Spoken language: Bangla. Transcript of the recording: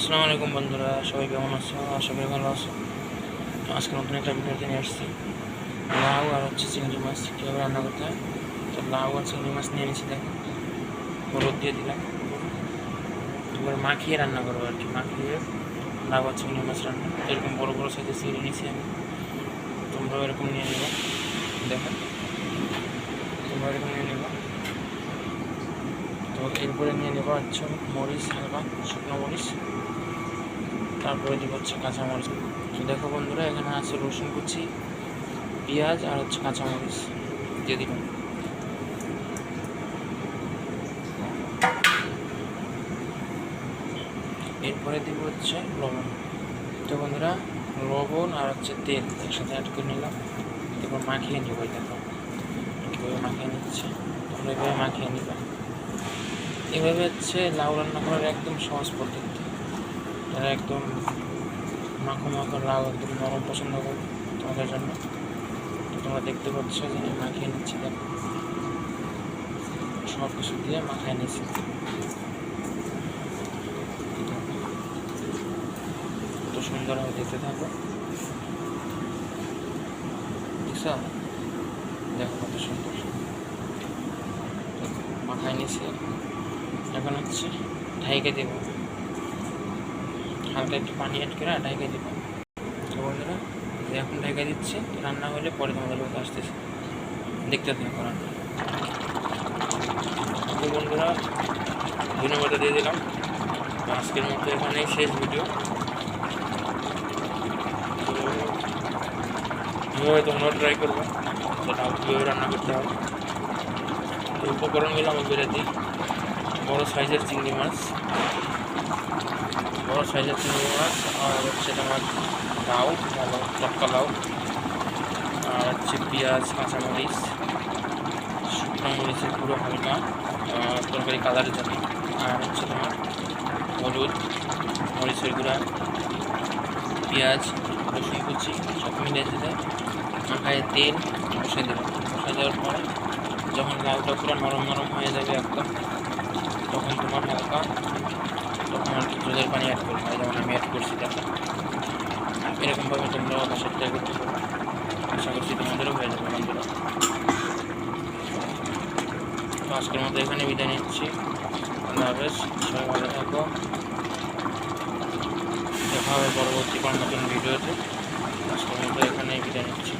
আসসালামু আলাইকুম বন্ধুরা, সবাই কেমন আছো? আশা করি ভালো আছো। তো আজকে নতুন একটা ভিডিওতে নিয়ে আসছি। লাউ আর হচ্ছে চিংড়ি মাছ কীভাবে রান্না করতে হয়? তো লাউ আর চিংড়ি মাছ নিয়ে নিয়েছি দেখো হলুদ দিয়ে দিলাম। এবার মাখিয়ে রান্না করব আর কি। মাখিয়ে লাউ আর চিংড়ি মাছ রান্না। এরকম বড়ো বড়ো সাইজে চিংড়ি নিয়েছি আমি। তোমরাও এরকম নিয়ে নেব। দেখো তোমরা এরকম নিয়ে নেব। তো এরপরে নিয়ে নেব হচ্ছে মরিচ, হালকা শুকনো মরিচ। তারপরে দিব হচ্ছে কাঁচামরিচ। তো দেখো বন্ধুরা, এখানে আছে রসুন কুচি, পেঁয়াজ আর হচ্ছে কাঁচামরিচ দিয়ে দিলাম। এরপরে দিব হচ্ছে লবণ। তো বন্ধুরা, লবণ আর হচ্ছে তেল একসাথে অ্যাড করে নিলাম। এরপর মাখিয়ে নিব দেখো। কীভাবে মাখিয়ে নিচ্ছে? তোমরা এভাবে মাখিয়ে নিবা। এভাবে হচ্ছে লাউ রান্না করার একদম সহজ পদ্ধতি। যারা একদম মাখো মাখো লাউ একদম নরম পছন্দ করে তোমাদের জন্য। তো তোমরা দেখতে পাচ্ছ যে মাখিয়ে নিচ্ছি, দেখো। সব কিছু দিয়ে মাখায় নিচ্ছি। কত সুন্দর হবে দেখতে থাকো দেখো কত সুন্দর। মাখায় নিচ্ছি। এখন হচ্ছে ঢাইকে দেবো। হালকা একটু পানি অ্যাড করে ঢাইকে দেবো তো বন্ধুরা এখন ঢাইকে দিচ্ছে রান্না হলে পরে তোমাদের কাছে আসতেছে। দেখতে থাকো রান্না। তো বন্ধুরা ধন্যবাদ দিয়ে দিলাম। আজকের মতো এখানেই শেষ ভিডিও তো এভাবে তোমরা ট্রাই করবে সেটা কীভাবে রান্না করতে হবে তো উপকরণগুলো আমি বেড়ে দিই। বড়ো সাইজের চিংড়ি মাছ। সাইজের চিংড়ি মাছ আর হচ্ছে তোমার লাউ লটকা লাউ, আর হচ্ছে পেঁয়াজ, কাঁচামরিচ, শুকনো মরিচের পুরো হালকা তরকারি কালারের জন্য। আর হচ্ছে তোমার হলুদ, মরিচের গুঁড়া, পেঁয়াজ, রসুন কুচি, সব মিলিয়ে দিলে মাখায় তেল বসে দেবে। বসে দেওয়ার পরে যখন লাউটা পুরো নরম নরম হয়ে যাবে একদম, তখন তোমার হালকা তখন আর কি জলের পানি অ্যাড করতে হয় যেমন আমি অ্যাড করছি, দেখো। এরকমভাবে তোমরাও বাসার ট্রাই করতে পারো। আশা করছি তোমাদেরও হয়ে যাবে, বন্ধুরা। তো আজকের মতো এখানে বিদায় নিচ্ছি। আল্লাহ হাফেজ, সবাই ভালো থাকো। দেখা হবে পরবর্তী নতুন ভিডিওতে। আজকের মতো এখানেই বিদায় নিচ্ছি।